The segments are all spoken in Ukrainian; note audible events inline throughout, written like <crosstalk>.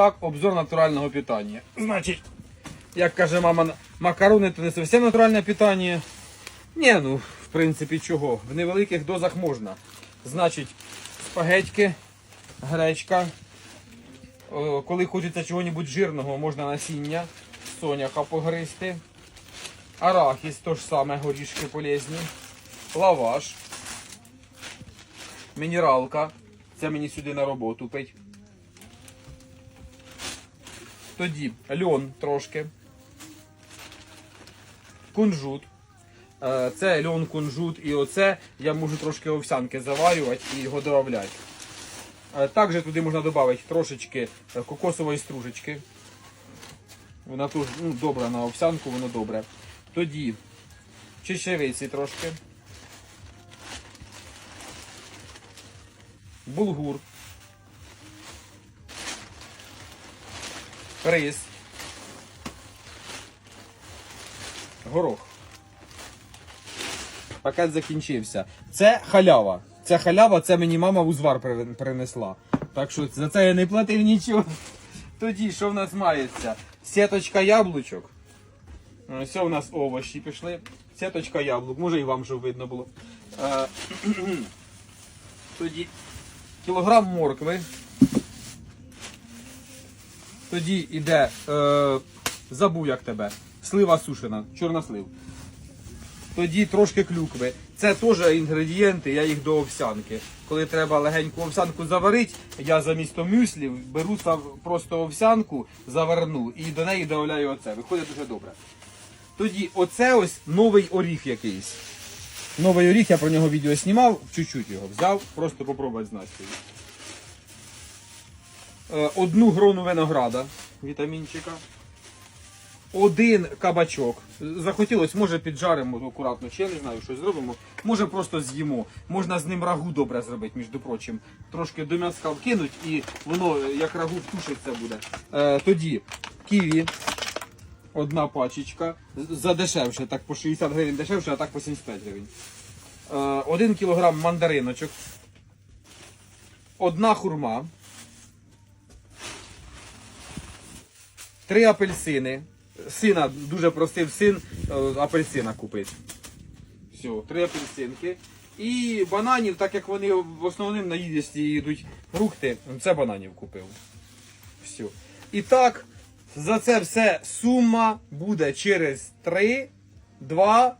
так, обзор натурального питання. Значить, як каже мама, макарони то не зовсім натуральне питання. Ні, ну, в принципі, чого? В невеликих дозах можна. Значить, спагетьки, гречка. Коли хочеться чого-небудь жирного, можна насіння соняха погризти. Арахіс, то ж саме, горішки полезні. Лаваш. Мінералка. Це мені сюди на роботу пить. Тоді льон трошки. Кунжут. Е, Це льон, кунжут і оце я можу трошки овсянки заварювати і його доробляти. Е, Також туди можна додати трошечки е, кокосової стружечки. Вона теж ну, добра на овсянку, воно добре. Тоді чечевиці трошки. Булгур. Рис. Горох. Пакет закінчився. Це халява. Це халява, це мені мама узвар принесла. Так що за це я не платив нічого. Тоді, що в нас мається? Сіточка яблучок. Ось у нас овочі пішли. Сіточка яблук, може і вам щоб видно було. Е, <clears throat> Тоді кілограм моркви. Тоді йде, е, забув як тебе, слива сушена, чорнослив. Тоді трошки клюкви. Це теж інгредієнти, я їх до овсянки. Коли треба легеньку овсянку заварити, я замість мюслів беру просто овсянку, заверну і до неї додаю оце. Виходить дуже добре. Тоді оце ось новий оріх якийсь. Новий оріх, я про нього відео знімав, чуть-чуть його взяв, просто попробувати з Настею. Е, Одну грону винограда, вітамінчика. Один кабачок. Захотілось, може піджаримо акуратно, чи я не знаю, що зробимо. Може просто з'їмо. Можна з ним рагу добре зробити, між прочим. Трошки до м'яска вкинуть і воно як рагу втушиться буде. Е, тоді ківі. Одна пачечка. Задешевше, так по 60 гривень дешевше, а так по 75 гривень. Е, один кілограм мандариночок. Одна хурма. Три апельсини. Сина дуже просив син е, апельсина купити. Все, три апельсинки. І бананів, так як вони в основному на їдісті йдуть фрукти, це бананів купив. Все. І так, за це все сума буде через 3, 2,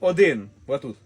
1. Отут.